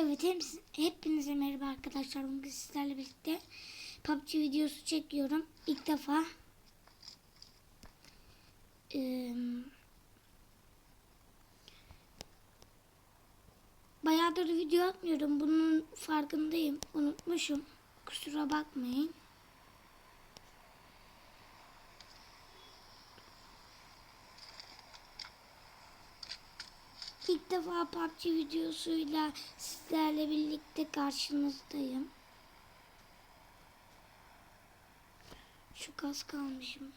Evet hepsi, hepinize merhaba arkadaşlar. Bugün sizlerle birlikte PUBG videosu çekiyorum. İlk defa eee bayağıdır video atmıyorum. Bunun farkındayım. Unutmuşum. Kusura bakmayın. İlk defa PUBG videosuyla sizlerle birlikte karşınızdayım. Şu kas kalmışım.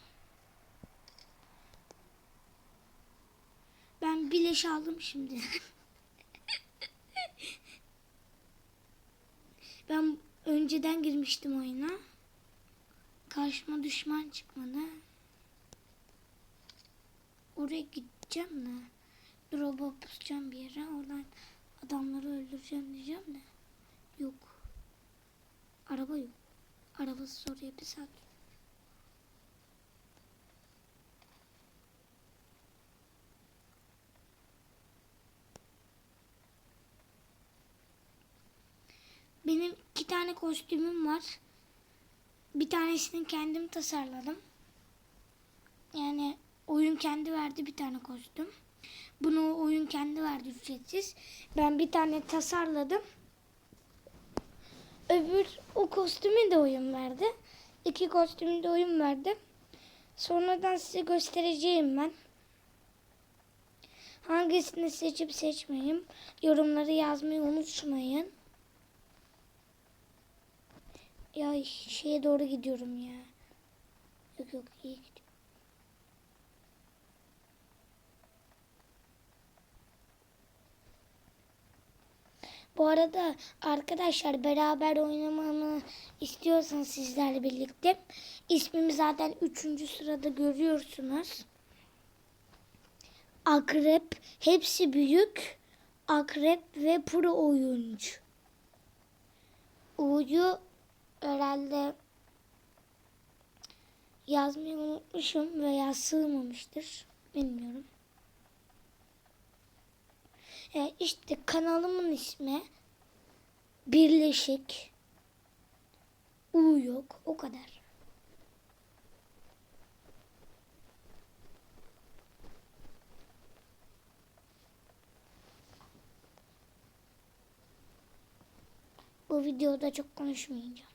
Ben bileş aldım şimdi. ben önceden girmiştim oyuna. Karşıma düşman çıkmadı. Oraya gideceğim de. Drop'a pusacağım bir yere. Oradan adamları öldüreceğim diyeceğim de. Yok. Araba yok. Arabası oraya bir saat. Benim iki tane kostümüm var. Bir tanesini kendim tasarladım. Yani oyun kendi verdi bir tane kostüm. Bunu oyun kendi verdi ücretsiz. Ben bir tane tasarladım. Öbür o kostümü de oyun verdi. İki kostümü de oyun verdi. Sonradan size göstereceğim ben. Hangisini seçip seçmeyeyim. Yorumları yazmayı unutmayın. Ya şeye doğru gidiyorum ya. Yok yok iyi gidiyorum. Bu arada arkadaşlar beraber oynamamı istiyorsanız sizlerle birlikte ismimi zaten 3. sırada görüyorsunuz. Akrep hepsi büyük. Akrep ve pro oyuncu. U'yu herhalde yazmayı unutmuşum veya sığmamıştır. Bilmiyorum. E, işte kanalımın ismi Birleşik U yok. O kadar. Bu videoda çok konuşmayacağım.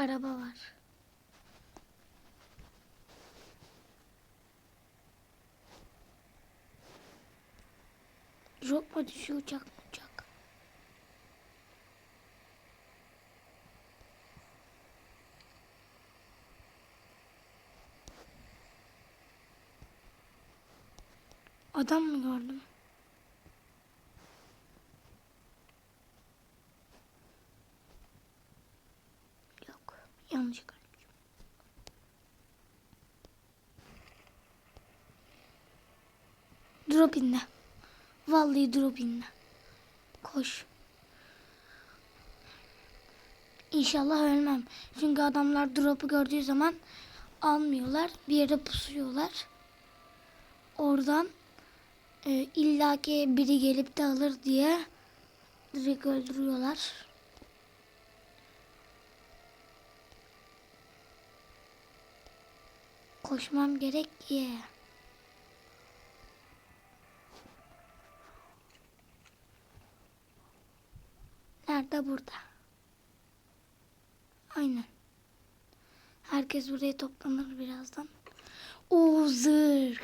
Araba var. Drop mu düşüyor uçak mı uçak? Adam mı gördüm? Yok. Yanlış gördüm. Drop indi. Vallahi drop indi. Koş. İnşallah ölmem. Çünkü adamlar drop'u gördüğü zaman almıyorlar. Bir yere pusuyorlar. Oradan e, illaki biri gelip de alır diye direkt öldürüyorlar. Koşmam gerek ki. Nerede burada? Aynen. Herkes buraya toplanır birazdan. O zırh.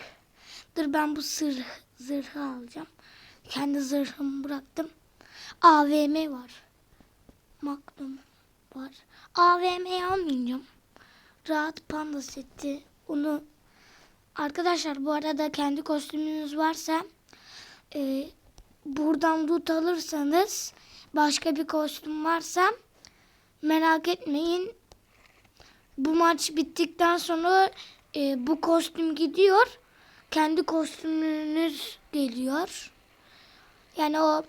Dur ben bu sır, zırhı alacağım. Kendi zırhımı bıraktım. AVM var. Magnum var. AVM'yi almayacağım. Rahat panda seti. Onu arkadaşlar bu arada kendi kostümünüz varsa e, buradan loot alırsanız başka bir kostüm varsa merak etmeyin. Bu maç bittikten sonra e, bu kostüm gidiyor. Kendi kostümünüz geliyor. Yani o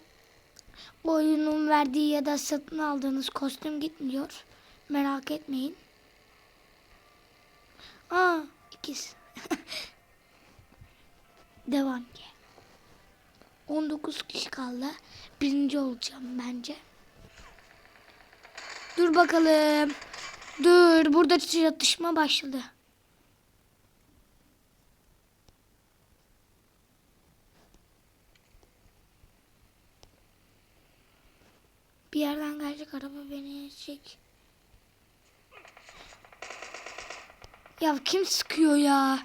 oyunun verdiği ya da satın aldığınız kostüm gitmiyor. Merak etmeyin. Aa ikiz. Devam ki. 19 kişi kaldı. Birinci olacağım bence. Dur bakalım. Dur burada çatışma başladı. Bir yerden gelecek araba beni yiyecek. Ya kim sıkıyor ya?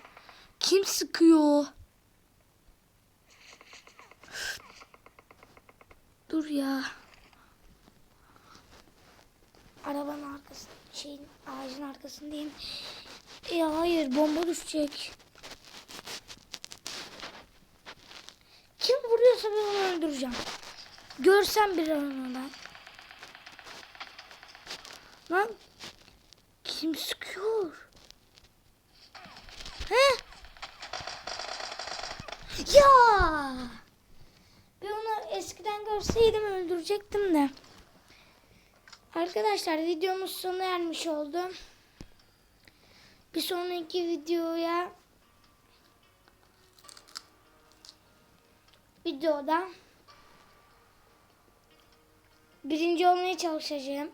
Kim sıkıyor? Dur ya. Arabanın arkasında, şeyin ağacın arkasındayım. Ya hayır bomba düşecek. Kim vuruyorsa ben onu öldüreceğim. Görsem bir an ben. Lan kim sıkıyor? He? Ya! Eskiden görseydim öldürecektim de. Arkadaşlar videomuz sona ermiş oldu. Bir sonraki videoya videoda birinci olmaya çalışacağım.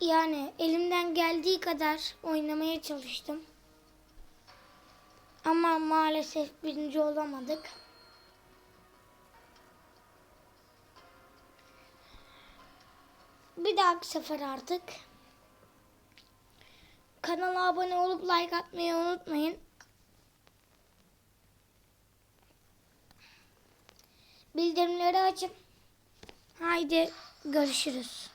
Yani elimden geldiği kadar oynamaya çalıştım. Ama maalesef birinci olamadık. Bir dahaki sefer artık. Kanala abone olup like atmayı unutmayın. Bildirimleri açın. Haydi görüşürüz.